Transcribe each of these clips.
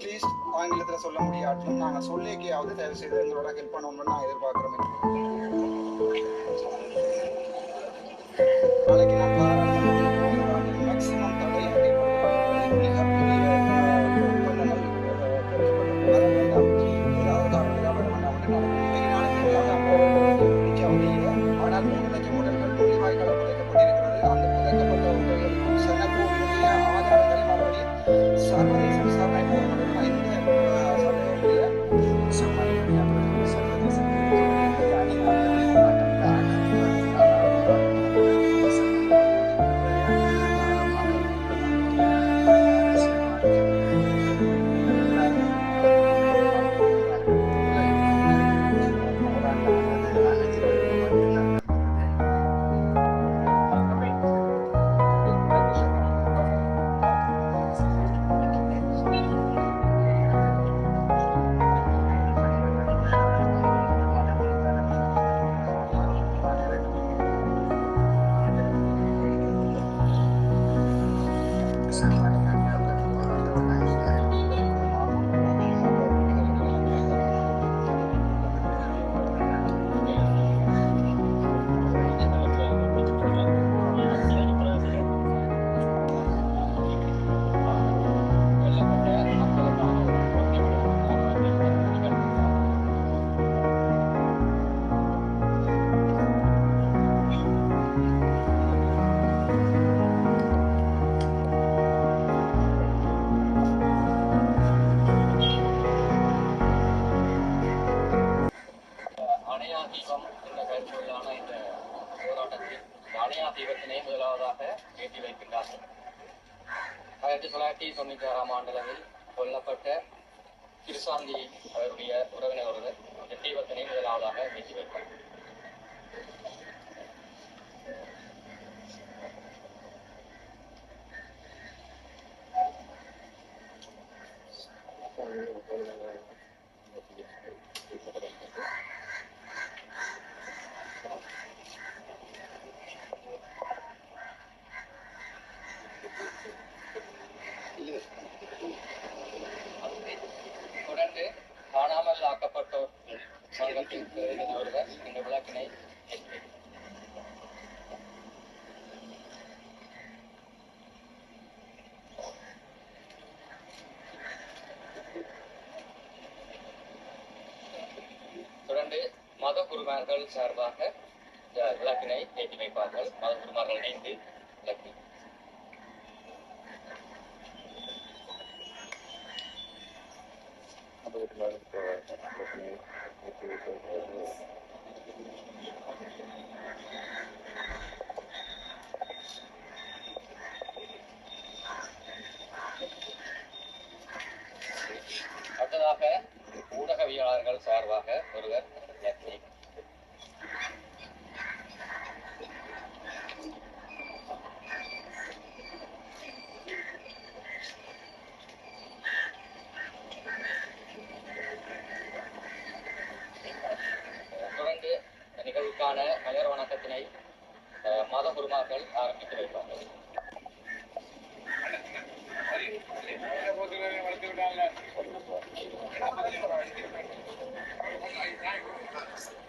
At least ஆங்கிலத்தில் சொல்ல முடியாட்டிலும் நாங்கள் சொல்லிக்கையாவது தயவு செய்து எங்களோட ஹெல்ப் பண்ணணும்னு நான் எதிர்பார்க்குறோம் தீபத்தினை முதலாவதாக ஏற்றி வைக்கின்றார்கள் ஆயிரத்தி தொள்ளாயிரத்தி தொண்ணூற்றி ஆறாம் ஆண்டளவில் கொல்லப்பட்ட கிருசாந்தி அவருடைய உறவினர் ஒருவர் இந்த தீபத்தினை முதலாவதாக ஏற்றி வைப்பார் தொடர்ந்து காணாமல் ஆக்கப்பட்டோர் சங்கத்தின் பிரதிநிதி தொடர்ந்து மத குருமார்கள் சார்பாக விளக்கினை ஏற்றி வைப்பார்கள். மத குருமார்கள் இணைந்து விளக்கினை அடுத்ததாக ஊடகவியலாளர்கள் சார்பாக ஒருவர் விளக்கினை தொடர்ந்து இந்த நிகழ்வுக்கான மலர் வணக்கத்தினை அஹ், மத குருமார்கள் ஆரம்பித்து வைப்பார்கள் ஆக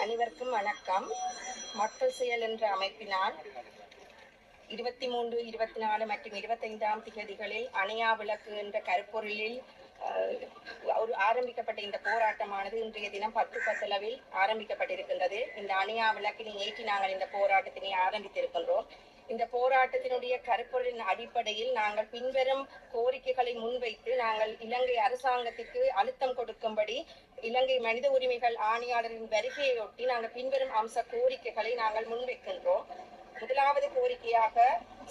அனைவருக்கும் வணக்கம். மக்கள் செயல் என்ற அமைப்பினால் இருபத்தி மூன்று இருபத்தி நாலு மற்றும் இருபத்தைந்தாம் திகதிகளில் அணையா விளக்கு என்ற கருப்பொருளில் ஒரு ஆரம்பிக்கப்பட்ட இந்த போராட்டமானது இன்றைய தினம் பத்து பத்தளவில் ஆரம்பிக்கப்பட்டிருக்கின்றது. இந்த அணியா விளக்கினை ஏற்றி நாங்கள் இந்த போராட்டத்தினை ஆரம்பித்திருக்கின்றோம். இந்த போராட்டத்தினுடைய கருப்பொருளின் அடிப்படையில் நாங்கள் பின்வரும் கோரிக்கைகளை முன்வைத்து நாங்கள் இலங்கை அரசாங்கத்திற்கு அழுத்தம் கொடுக்கும்படி இலங்கை மனித உரிமைகள் ஆணையாளரின் வருகையொட்டி நாங்கள் பின்வரும் அம்ச கோரிக்கைகளை நாங்கள் முன்வைக்கின்றோம். முதலாவது கோரிக்கையாக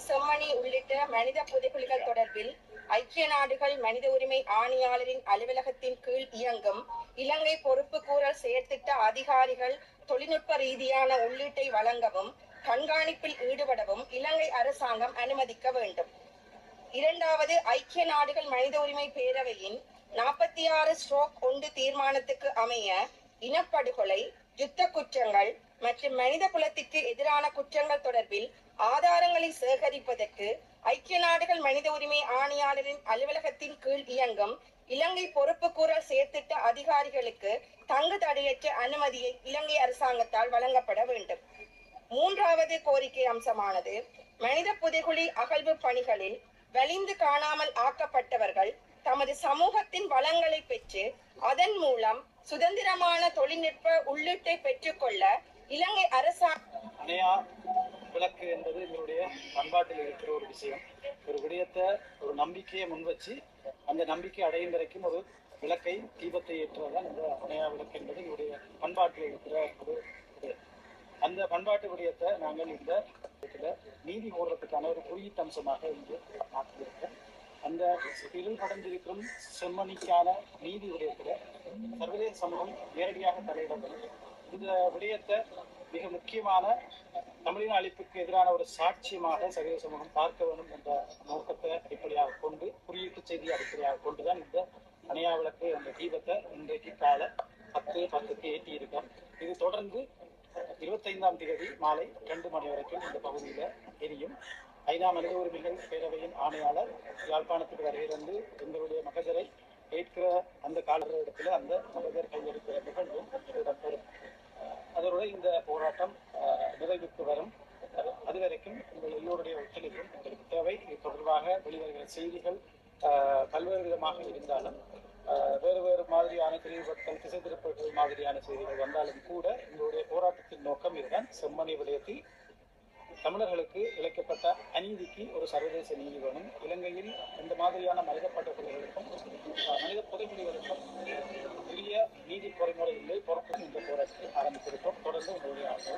செம்மணி உள்ளிட்ட மனித புதைகுழிகள் தொடர்பில் ஐக்கிய நாடுகள் மனித உரிமை ஆணையாளரின் அலுவலகத்தின் கீழ் இயங்கும் இலங்கை பொறுப்பு கூறல் செயற்திட்ட அதிகாரிகள் தொழில்நுட்ப ரீதியான உள்ளீட்டை வழங்கவும் கண்காணிப்பில் ஈடுபடவும் இலங்கை அரசாங்கம் அனுமதிக்க வேண்டும். இரண்டாவது ஐக்கிய நாடுகள் மனித உரிமை பேரவையின் நாற்பத்தி ஆறு ஸ்ட்ரோக் ஒன்று தீர்மானத்துக்கு அமைய இனப்படுகொலை யுத்த குற்றங்கள் மற்றும் மனித குலத்திற்கு எதிரான குற்றங்கள் தொடர்பில் ஆதாரங்களை சேகரிப்பதற்கு ஐக்கிய நாடுகள் மனித உரிமை ஆணையாளரின் அலுவலகத்தின் கீழ் இயங்கும் இலங்கை பொறுப்பு கூறல் செயற்திட்ட அதிகாரிகளுக்கு தங்கு தடையற்ற அனுமதியை இலங்கை அரசாங்கத்தால் வழங்கப்பட வேண்டும். மூன்றாவது கோரிக்கை அம்சமானது மனித புதைகுழி அகழ்வு பணிகளில் வலிந்து காணாமல் ஆக்கப்பட்டவர்கள் தமது சமூகத்தின் வளங்களை பெற்று அதன் மூலம் சுதந்திரமான தொழில்நுட்ப உள்ளீட்டை பெற்றுக்கொள்ள இலங்கை அரசாங்கம் அணையா விளக்கு என்பது எங்களுடைய பண்பாட்டில் இருக்கிற ஒரு விஷயம். ஒரு விடயத்தை ஒரு நம்பிக்கையை முன்வச்சு அந்த நம்பிக்கை அடையும் வரைக்கும் ஒரு விளக்கை தீபத்தை ஏற்றுவதுதான் இந்த அணையா விளக்கு என்பது எங்களுடைய பண்பாட்டில் இருக்கிற ஒரு இது. அந்த பண்பாட்டு விடயத்தை நாங்கள் இந்த இடத்துல நீதி கோர்றதுக்கான ஒரு குறியீட்டு அம்சமாக இங்கு மாற்றியிருக்கோம். அந்த இருள் கடந்திருக்கும் செம்மணிக்கான நீதி விடயத்துல சர்வதேச சமூகம் நேரடியாக தலையிடப்படும். இந்த விடயத்தை மிக முக்கியமான தமிழின அழிப்புக்கு எதிரான ஒரு சாட்சியமாக சர்வதேச சமூகம் பார்க்க வேண்டும் என்ற நோக்கத்தை அடிப்படையாக கொண்டு குறியீட்டு செய்தியை அடிப்படையாக கொண்டுதான் இந்த அணையா விளக்கு அந்த தீபத்தை இன்றைக்கு காலை பத்து பத்துக்கு ஏற்றி இருக்கோம் இது தொடர்ந்து இருபத்தைந்தாம் தேதி மாலை ரெண்டு மணி வரைக்கும் இந்த பகுதியில எரியும். ஐநா மனித உரிமைகள் பேரவையின் ஆணையாளர் யாழ்ப்பாணத்துக்கு வருகிறது எங்களுடைய மகஜரை ஏற்கிற அந்த காலகட்டத்தில் அந்த மகஜர் தமிழர்களுக்கு இழைக்கப்பட்ட அநீதிக்கு ஒரு சர்வதேச நீதி வேணும். இலங்கையில் இந்த மாதிரியான மனித படுகொலைகளுக்கும் மனித புதைக்குழிகளுக்கும் உரிய நீதி பொறிமுறை இல்லை. பொறுப்பு இந்த போராட்டத்தை ஆரம்பித்திருக்கோம் தொடர்ந்து உங்களுடைய ஆசை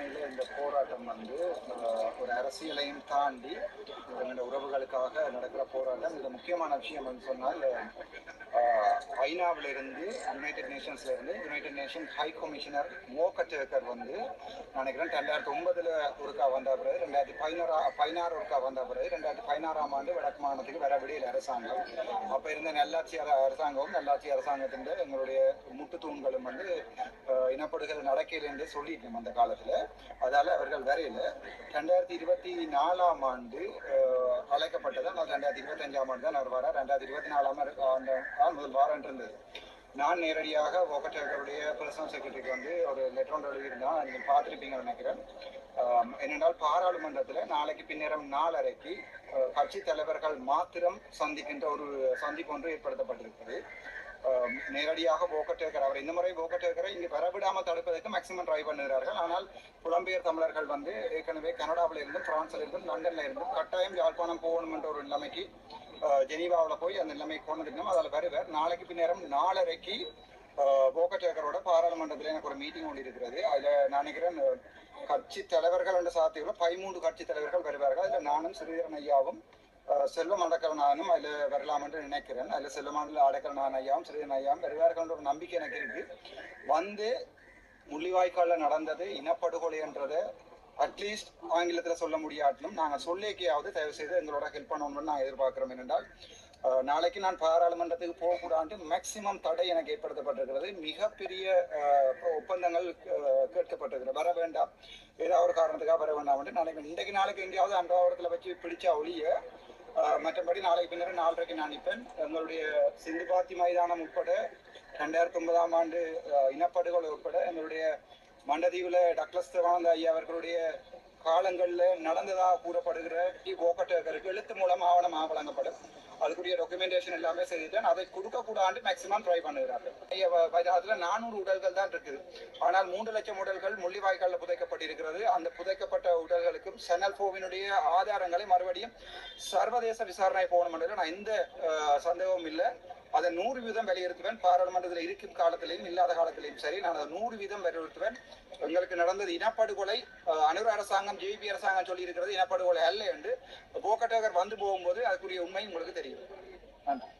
நன்றி இந்த போராட்டம் வந்து அரசியலையும் தாண்டி இந்த உறவுகளுக்காக நடக்கிற போராட்டம். இது முக்கியமான விஷயம் வந்து சொன்னால் ஐநாவிலிருந்து யுனைடெட் நேஷன்ஸ்ல இருந்து யுனைடெட் நேஷன் ஹை கமிஷனர் மோகட்டேக்கர் வந்து நினைக்கிறேன் ரெண்டாயிரத்தி ஒன்பதுல ஒருக்கா வந்த பிறகு ரெண்டாயிரத்தி பதினோரா பதினாறு ஒருக்கா வந்த பிறகு ரெண்டாயிரத்தி பதினாறாம் ஆண்டு வடக்கு மாநிலத்துக்கு வர விடியல் அரசாங்கம். அப்ப இருந்த நல்லாட்சி அர- அரசாங்கமும் நல்லாட்சி அரசாங்கத்தின் எங்களுடைய முட்டு தூண்களும் வந்து அஹ், இனப்படுகொலை நடக்கல என்று சொல்லிட்டோம் அந்த காலத்துல. அதால அவர்கள் வரையில. ரெண்டாயிரத்தி இருபது இருபத்தி நாலாம் ஆண்டு அஹ், அழைக்கப்பட்டது. ரெண்டாயிரத்தி இருபத்தி அஞ்சாம் ஆண்டு தான் அவர் வர ரெண்டாயிரத்தி இருபத்தி நாலாம் ஆண்டு தான் முதல் வாரம் இருந்தது நான் நேரடியாக ஓகட்டேக்கருடைய பர்சனல் செக்ரட்டரிக்கு வந்து ஒரு லெட்டர் ஒன்று எழுதியிருந்தான். நீங்கள் பார்த்துருப்பீங்கன்னு நினைக்கிறேன். என்னென்றால் பாராளுமன்றத்தில் நாளைக்கு பின்னரம் நாலரைக்கு கட்சி தலைவர்கள் மாத்திரம் சந்திக்கின்ற ஒரு சந்திப்பு ஒன்று ஏற்படுத்தப்பட்டிருக்கிறது. நேரடியாக போக்கட்டு அவர் இந்த முறை போக்கட்டேக்கரை இங்கு வரவிடாமல் தடுப்பதற்கு மேக்சிமம் ட்ரை பண்ணுகிறார்கள். ஆனால் புலம்பெயர் தமிழர்கள் வந்து ஏற்கனவே கனடாவில் இருந்தும் பிரான்ஸ்ல இருந்தும் லண்டன்ல இருந்தும் கட்டாயம் யாழ்ப்பாணம் போகணும் என்ற ஒரு நிலைமைக்கு ஜெனீவாவில் போய் அந்த நிலைமை கொண்டிருக்கணும் அதில் வருவர். நாளைக்கு பின்னேரம் நாலரைக்கு போக்கட்டேக்கரோட பாராளுமன்றத்தில் எனக்கு ஒரு மீட்டிங் ஒன்று இருக்கிறது. அதில் நான் நினைக்கிறேன் கட்சி தலைவர்கள் என்ற சாத்தியில் பதிமூன்று கட்சி தலைவர்கள் வருவார்கள். அதில் நானும் ஸ்ரீதரன் ஐயாவும் அஹ், செல்வம் அதில் வரலாம் என்று நினைக்கிறேன். அதில் செல்வமண்டல அடக்கலனான் ஐயாவும் சிறிதன் ஐயாவும் வருவார்கள் ஒரு நம்பிக்கை எனக்கு இருக்கு. வந்து முள்ளிவாய்க்காலில் நடந்தது இனப்படுகொலை என்றதை அட்லீஸ்ட் ஆங்கிலத்தில் சொல்ல முடியாட்டிலும் நாங்கள் சொல்லிக்கையாவது தயவு செய்து எங்களோட ஹெல்ப் பண்ணணும்னு நான் எதிர்பார்க்கிறோம் என்றால் நாளைக்கு நான் பாராளுமன்றத்துக்கு போகக்கூடாது மேக்சிமம் தடை எனக்கு ஏற்படுத்தப்பட்டிருக்கிறது. மிகப்பெரிய ஒப்பந்தங்கள் கேட்கப்பட்டிருக்கிறது. வர வேண்டாம். ஏதாவது ஒரு காரணத்துக்காக வர வேண்டாம். என்று நாளைக்கு இன்றைக்கு நாளைக்கு எங்கேயாவது அன்றாவரத்தில் வச்சு பிடிச்சா ஒழிய மற்றபடி நாளைக்கு பின்னர் நாலரைக்கு நான் நிற்பேன். எங்களுடைய சிந்துபாத்தி மைதானம் உட்பட ரெண்டாயிரத்தி ஒன்பதாம் ஆண்டு இனப்படுகொலை உட்பட எங்களுடைய மண்டதீவுல டக்ளஸ் தேவானந்த ஐயா அவர்களுடைய காலங்களில் நடந்ததாக கூறப்படுகிற டி. ஓக்கட்டகருக்கு எழுத்து மூலம் ஆவணமாக வழங்கப்படும். அதுக்குரிய டாக்குமெண்டேஷன் எல்லாமே செய்துட்டேன் அதை கொடுக்க கூடாது மேக்சிமம் ட்ரை பண்ணுகிறார்கள் அதுல நானூறு உடல்கள் தான் இருக்குது. ஆனால் மூன்று லட்சம் உடல்கள் முள்ளிவாய்க்கால புதைக்கப்பட்டிருக்கிறது. அந்த புதைக்கப்பட்ட உடல்களுக்கும் சென்னல் போவினுடைய ஆதாரங்களை மறுபடியும் சர்வதேச விசாரணை போகணும் நான் எந்த சந்தேகமும் இல்லை. அதை நூறு வீதம் வலியுறுத்துவேன். பாராளுமன்றத்தில் இருக்கும் காலத்திலையும் இல்லாத காலத்திலையும் சரி நான் அதை நூறு வீதம் வலியுறுத்துவேன். எங்களுக்கு நடந்தது இனப்படுகொலை அஹ், அனுர அரசாங்கம் ஜேபி அரசாங்கம் சொல்லி இருக்கிறது இனப்படுகொலை அல்ல என்று. போக்கட்டகர் வந்து போகும்போது அதுக்குரிய உண்மை உங்களுக்கு தெரியும். நன்றி.